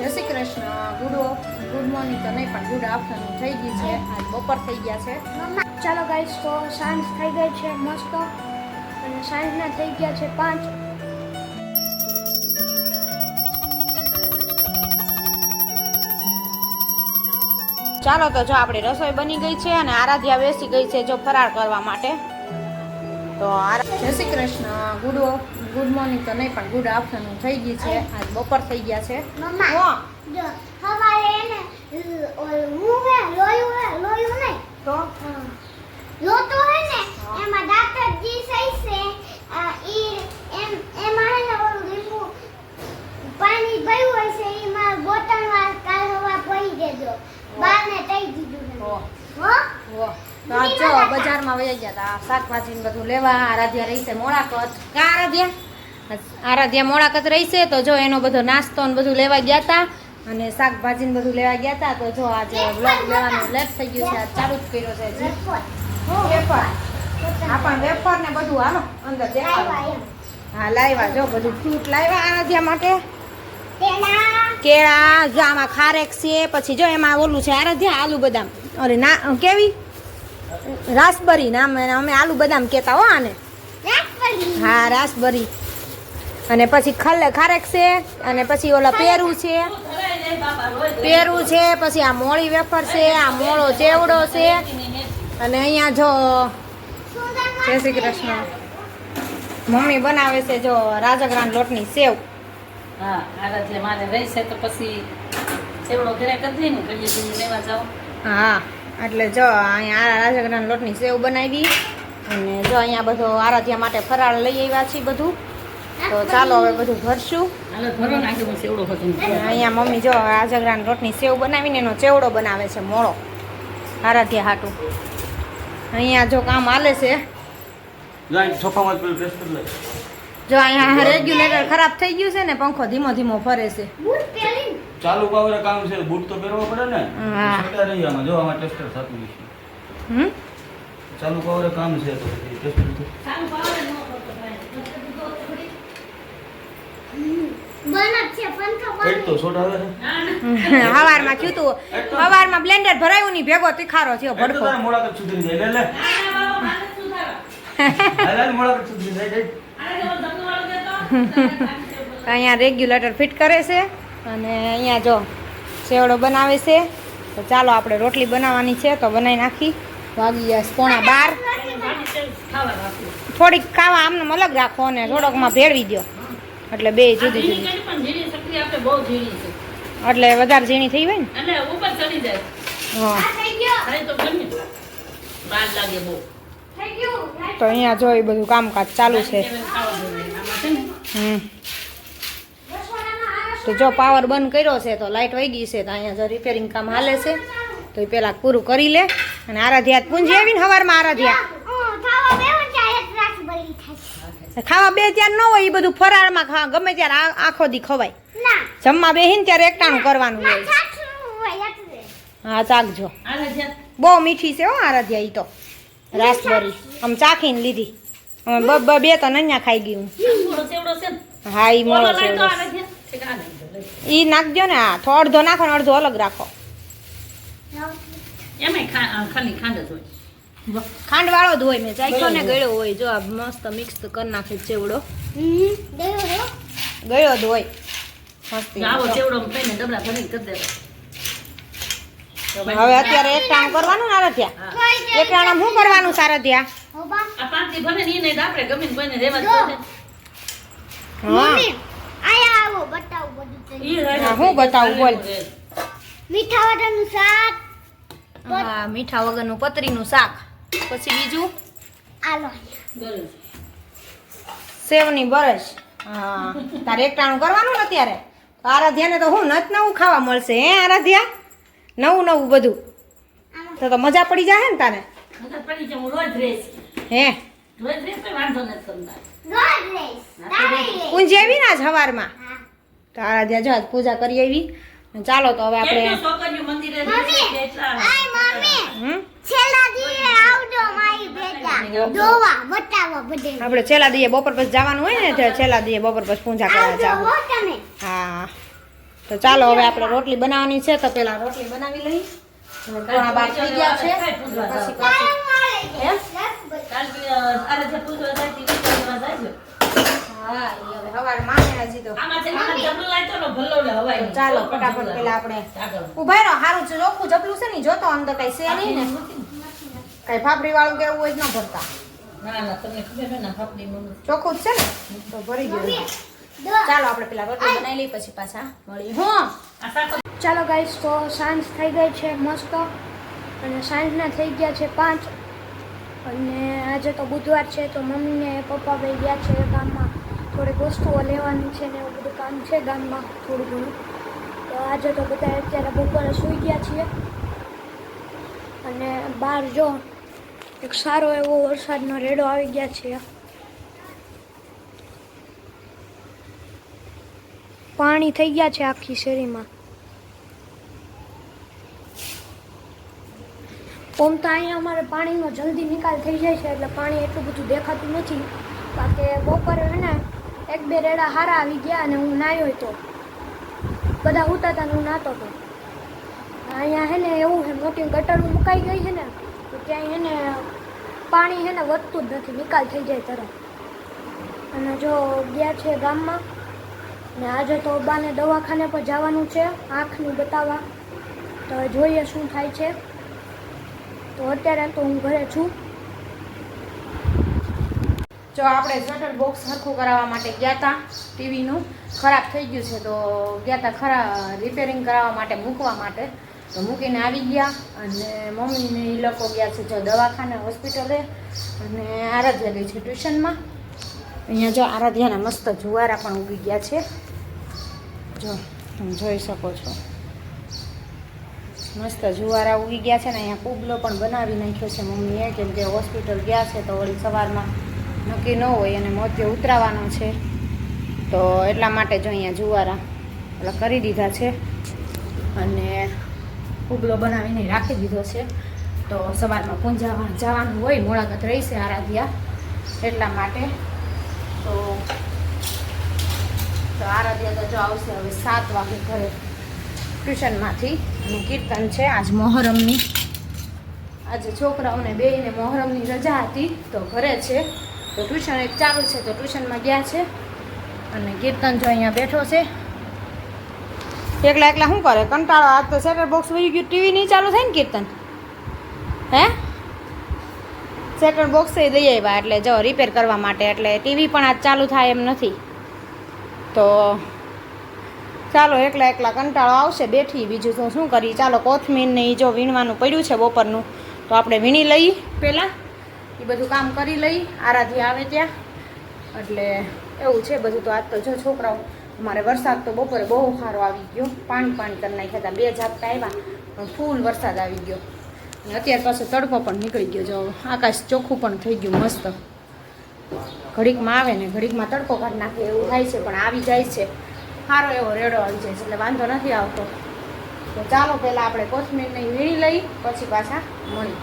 જય Shri Krishna. Good good morning તો નહીં પણ ગુડ આફ્ટરનૂન થઈ ગઈ છે. આજ બપોર થઈ ગયા છે. ચાલો ગાઈસ તો સાંજ થઈ ગઈ છે મસ્ત. અને સાંજના થઈ ગયા છે પાંચ. ચાલો તો જો આપણી રસોઈ બની ગઈ છે અને આરાધ્યા બેસી ગઈ છે જો ફરાળ કરવા માટે. તો આરા- જય Shri Krishna. Good good morning તો નહીં પણ ગુડ આફ્ટરનૂન થઈ ગઈ છે. આજ બપોર થઈ ગયા છે. તો? લોતો હે ને એમાં ડાક્ટરજી સહી છે આ ઈ એમ એમાં હે ને ઓલું લીંબુ પાણી ભર્યું હોય છે એમાં બોટલમાં કાલ હવા પડી દેજો બારને તઈ દીધું છે હો, હો હો. તો આ જો બજારમાં વહી ગયા હતા શાકભાજી બધું લેવા. આરાધ્યા રહી છે મોડાકત. કા આરાધ્યા? આરાધ્યા મોળાકત રહી છે. તો જો એનો બધો નાસ્તો ને બધું લેવા ગયા હતા અને શાકભાજી ને બધું લેવા ગયા હતા તો જો આજે બ્લોગ લેવાનું લેટ થઈ ગયું છે. ચાલુ જ કર્યો છે. વેફર હા પણ વેફર ને બધું હાલો, અંદર હા લાવ્યા જો બધું ફ્રૂટ લાવ્યા આરાધ્યા માટે. કેળા, જો આમાં ખારેક છે. પછી જો એમાં ઓલું છે આરાધ્યા આલુ બદામ. અરે ના, કેવી? રાસબરી નામ અમે આલુ બદામ કહેતા હો આને. હા રાસબરી. અને પછી ખલ ખારેક છે અને પછી ઓલા પેરું છે. પેરું છે પછી આ મોળી વેફર છે આ મોળો ચેવડો છે. અને અહીંયા જો જય શ્રી કૃષ્ણ. મમ્મી બનાવે છે જો રાજગરાન લોટની સેવ. હા મારે રહેશે તો પછી સેવડો ઘરે કરી ને ઘડીએ ઘડીએ લેવા જાઓ. હા. એટલે જો અહીંયા આ રાજગરાન લોટની સેવ બનાવી અને જો અહીંયા બધો આરાધ્યા માટે ફરાળ લઈ આવ્યા છીએ બધું. તો ચાલો હવે બધું ભરશું. અહીંયા મમ્મી જો રાજગરાન લોટની સેવ બનાવીને એનો ચેવડો બનાવે છે મોળો. આરાધ્યા હાટું. અહીંયા જો કામ હાલે છે. જ અહીંયા રેગ્યુલેટર ખરાબ થઈ ગયું છે ને પંખો ધીમો ધીમો ફરે છે. ચાલુ પાવર કામ છે બૂટ તો પહેરવો પડે ને. હા. છટા રહી આમાં જો આમાં ટેસ્ટર થતું હમ? ચાલુ પાવર કામ છે તો ટેસ્ટર ચાલુ પાવર છે પંખો કઈ બંધ તો શોટ આવે છે. હવારમાં થયું તું. હવારમાં બ્લેન્ડર ભરાયું ની ભેગો તીખારો થયો ભડકો. તારે સુધરી જાય લે લે. હાલ હાલ સુધરી જાય જાય. અહીંયા રેગ્યુલેટર ફિટ કરે છે. અને અહીંયા જો સેવડો બનાવે છે તો ચાલો આપણે રોટલી બનાવવાની છે તો બનાવી નાખી. વાગી ગયા પોણા બાર. થોડીક ખાવા આમને અલગ રાખો અને થોડોકમાં ભેળવી દો એટલે બે જુદી જુદી. એટલે વધારે ઝીણી થઈ હોય ને? એટલે ઉપર ચડી જાય. હા. તો ગમે. બાર લાગે બહુ. થઈ ગયું. તો અહીંયા જો એ બધું કામકાજ ચાલુ છે. હમ. તો જો પાવર બંધ કર્યો છે તો લાઇટ વહી ગઈ છે તો અહીંયા જો રિપેરિંગ કામ હાલે છે તો એ પેલા પૂરું કરી લે. અને આરાધ્યા પૂંજી આવીને સવારમાં આરાધ્યા. ખાવા ખાવા બે ત્યારે ન હોય એ બધું ફરાળમાં ખા ગમે ત્યારે આ- આખો દી ખવાય. જમવા બેહીને ત્યારે એકટાણું કરવાનું હોય. હા ચાખજો. બહુ મીઠી છે હો આરાધ્યા એ તો. રાસબરી. આમ ચાખીને લીધી. અમે બ- બ- બે તો નૈયા ખાઈ ગયું હા. એ મળો છે. ઈ નાખજો ને આ. અડધો નાખો ને અડધો અલગ રાખો. ખાંડ હોય. વાળો જ હોય મેં ચાખ્યો ને ગળ્યો હોય. જો આ મસ્ત મિક્સ કરી નાખે ચેવડો. ગળ્યો જ હોય. હવે અત્યારે એક ટાણું કરવાનું ને આરાધ્યા? એક ટાણું શું કરવાનું સારધ્યા? જો. દે. હા. બધું હા, બતાવું, બોલ. મીઠા વગરનું શાક હા મીઠા વગરનું પતરીનું શાક. પછી બીજું? આલો. સેવની બરસ. હા તારે એકટાણું કરવાનું ને અત્યારે? આરાધ્યાને તો હું નત નવું ખાવા મળશે હે આરાધ્યા? નવું નવું બધું. તો તો મજા પડી જાય ને તારે? મજા પડી જાય, હું રોજ રેસ હે? રોજ રેસ તો વાંધો નથી કરતા. રોજ રેસ આવી ને આજ સવારમાં હા તો આરાધ્યા જો આજ પૂજા કરી આવી. ચાલો તો હવે આપણે આપણે છેલ્લા દીએ બપોર પછી જવાનું હોય ને છેલ્લા દીએ બપોર પછી પૂજા કરવા જાવ. હા તો ચાલો હવે આપણે રોટલી બનાવવાની છે તો પેલા રોટલી બનાવી લઈ. ઘણા પોણા બાર થઈ ગયા છે. પછી પાછું એમ? કાલ બી, અ, આરાધ્યા પૂજવા જાય તી વિચારમાં જાજો. હા ઈ હવે હવારે માને હજી તો આમાં છે ને આ જમલો લાયતો ને ભલ્લો ને હવાઈ તો ચાલો ફટાફટ પેલા આપણે. ઊભા રહો. સારું છે ચોખ્ખું જપલું છે ને જોતો અંદર કઈ છે નહીં ને. કઈ ફાફડી વાળું કે એવું હોય જ ન ભરતા. ના ના તમને ખબર છે ને ફાફડી ચોખ્ખું જ છે ને? તો ભરી ગયું ચાલો આપણે પેલા રોટલી બનાવી લઈ પછી પાછા મળી હું. ચાલો ગાઈસ તો સાંજ થઈ ગઈ છે મસ્ત. અને સાંજના થઈ ગયા છે પાંચ. અને આજે તો બુધવાર છે તો મમ્મી ને પપ્પા ભાઈ ગયા છે ગામમાં. થોડીક વસ્તુઓ લેવાની છે ને એવું બધું કામ છે ગામમાં થોડું ઘણું. તો આજે તો બધા અત્યારે બપોરે સૂઈ ગયા છીએ. અને બહાર જો, એક સારો એવો વરસાદનો રેડો આવી ગયા છે પાણી થઈ ગયા છે આખી શેરીમાં. ઓમ તો અહીંયા અમારે પાણીનો જલ્દી નિકાલ થઈ જાય છે એટલે પાણી એટલું બધું દેખાતું નથી. બાકી બપોરે ને એક બે રેડા હારા આવી ગયા અને હું નાહ્યો તો બધા ઉતા હતા હું નાતો હતો. અહીંયા હે ને એવું છે મોટી ગટર મુકાઈ ગઈ છે ને, તો ત્યાં હે ને પાણી હે ને વધતું જ નથી, નિકાલ થઈ જાય તરત. અને જો ગયા છે ગામમાં, ને આજે તો બાને દવાખાને પર જવાનું છે, આંખનું બતાવવા. તો જોઈએ શું થાય છે. તો અત્યારે તો હું ઘરે છું. જો આપણે શટર બોક્સ સરખું કરાવવા માટે ગયા હતા ટીવીનું, ખરાબ થઈ ગયું છે તો ગયા હતા ખરા રિપેરિંગ કરાવવા માટે મૂકવા માટે. તો મૂકીને આવી ગયા અને મમ્મીને એ લોકો ગયા છે જો દવાખાને હોસ્પિટલે અને આરાધ્યા ગઈ છે ટ્યુશનમાં. અહીંયા જો આરાધ્યાના મસ્ત જુવારા પણ ઉગી ગયા છે. જો તમે જોઈ શકો છો. મસ્ત જુવારા ઉગી ગયા છે ને અહીંયા કુબલો પણ બનાવી નાખ્યો છે મમ્મીએ. કેમ કે હોસ્પિટલ ગયા છે તો વળી સવારમાં નક્કી ન હોય અને મોતિયો ઉતરાવાનો છે, તો એટલા માટે જો અહીંયા જુવારા એટલે કરી દીધા છે અને ઉગલો બનાવીને રાખી દીધો છે. તો સવારમાં પૂંજાવા જવાનું હોય મુલાકાત રહીશે આરાધ્યા એટલા માટે. તો આરાધ્યા તો જો આવશે હવે સાત વાગે ઘરે ટ્યુશનમાંથી અને કીર્તન છે આજ મોહરમની. આજે છોકરાઓને બેયને મોહરમની રજા હતી, તો ઘરે છે. તો ટ્યુશન એક ચાલુ છે, તો ટ્યુશનમાં ગયા છે અને કીર્તન જો અહીંયા બેઠો છે. એકલા એકલા શું કરે? કંટાળો આજ તો સેટર બોક્સ વહી ગયું, ટીવી નહીં ચાલુ થાય ને કીર્તન? હે? સેટર બોક્સ એ દઈ આવ્યા, એટલે જો રિપેર કરવા માટે, એટલે ટીવી પણ આજ ચાલુ થાય એમ નથી. તો ચાલો એકલા એકલા કંટાળો આવશે, બેઠી બીજું તો શું કરી ચાલો કોથમીર ને એ જો વીણવાનું પડ્યું છે બપોરનું, તો આપણે વીણી લઈ પહેલાં. બધું કામ કરી લઈ. આરાધી આવે ત્યાં. એટલે એવું છે બધું તો આજ તો જો છોકરાઓ, અમારે વરસાદ તો બપોરે બહુ સારો આવી ગયો. પાણી પાણી કરી નાખ્યા હતા. બે ઝાપટા આવ્યા, પણ ફૂલ વરસાદ આવી ગયો. અત્યારે પાછો તડકો પણ નીકળી ગયો. જો આકાશ ચોખ્ખું પણ થઈ ગયું મસ્ત. ઘડીકમાં આવે ને ઘડીકમાં તડકો કાઢી નાખે એવું થાય છે, પણ આવી જાય છે. સારો એવો રેડો આવી જાય છે, એટલે વાંધો નથી આવતો. તો ચાલો પહેલાં આપણે કોથમીરને વીણી લઈ, પછી પાછા મળી.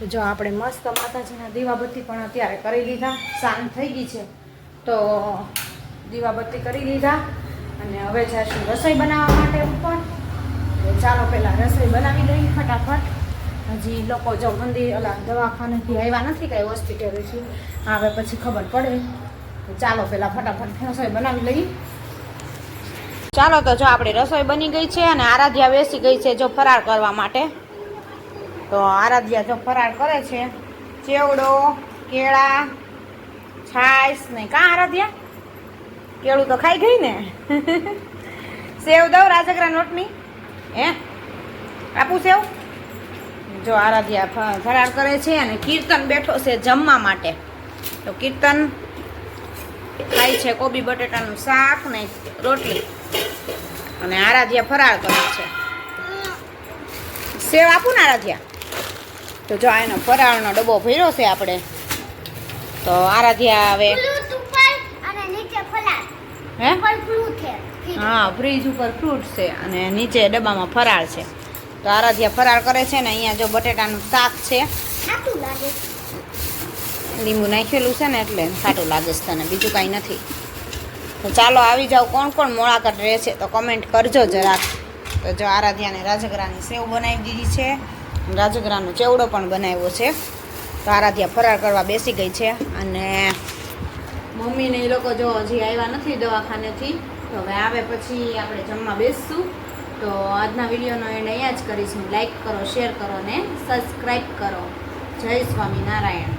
તો જો આપણે મસ્ત માતાજીના દીવાબત્તી પણ અત્યારે કરી લીધા, સાંજ થઈ ગઈ છે, તો દીવાબત્તી કરી લીધા અને હવે જઈશું રસોઈ બનાવવા માટે ઉપર. તો ચાલો પહેલાં રસોઈ બનાવી દઈએ ફટાફટ. હજી લોકો જો મંદિર ઓલા દવાખાનેથી આવ્યા નથી, કાંઈ હોસ્પિટલેથી આવે પછી ખબર પડે. તો ચાલો પહેલાં ફટાફટ રસોઈ બનાવી લઈએ. ચાલો તો જો આપણી રસોઈ બની ગઈ છે અને આરાધ્યા બેસી ગઈ છે જો ફરાર કરવા માટે. તો આરાધ્યા જો ફરાળ કરે છે, ચેવડો, કેળા, છાશ ને કાં આરાધ્યા? કેળું તો ખાઈ ગઈ ને? સેવ દઉં રાજગરા નોટની? હે? આપું સેવ? જો આરાધ્યા ફરાળ કરે છે અને કીર્તન બેઠો છે જમવા માટે. તો કીર્તન ખાય છે કોબી બટેટાનું શાક ને રોટલી. અને આરાધ્યા ફરાળ કરે છે. સેવ આપું ને આરાધ્યા? તો જો એનો ફરાળનો ડબ્બો ભર્યો છે આપણે. તો આરાધ્યા હવે હે? ફ્રીજ. ઉપર ફ્રૂટ છે અને નીચે ડબ્બામાં ફરાળ છે. તો આરાધ્યા ફરાળ કરે છે ને અહીંયા જો બટેટાનું શાક છે. લીંબુ નાખેલું છે ને એટલે સાટું લાગે છે તને બીજું કાંઈ નથી. તો ચાલો આવી જાઓ કોણ કોણ મોળાકટ રહે છે તો કમેન્ટ કરજો જરાક. તો જો આરાધ્યાને રાજગરાની સેવ બનાવી દીધી છે. રાજગરાનો ચેવડો પણ બનાવ્યો છે. તો આરાધ્યા ફરાર કરવા બેસી ગઈ છે અને મમ્મીને એ લોકો જો હજી આવ્યા નથી દવાખાનેથી. તો હવે આવે પછી આપણે જમવા બેસશું. તો આજના વિડીયોનો એને અહીંયા જ કરીશું. લાઈક કરો, શેર કરો ને સબસ્ક્રાઈબ કરો. જય સ્વામિનારાયણ.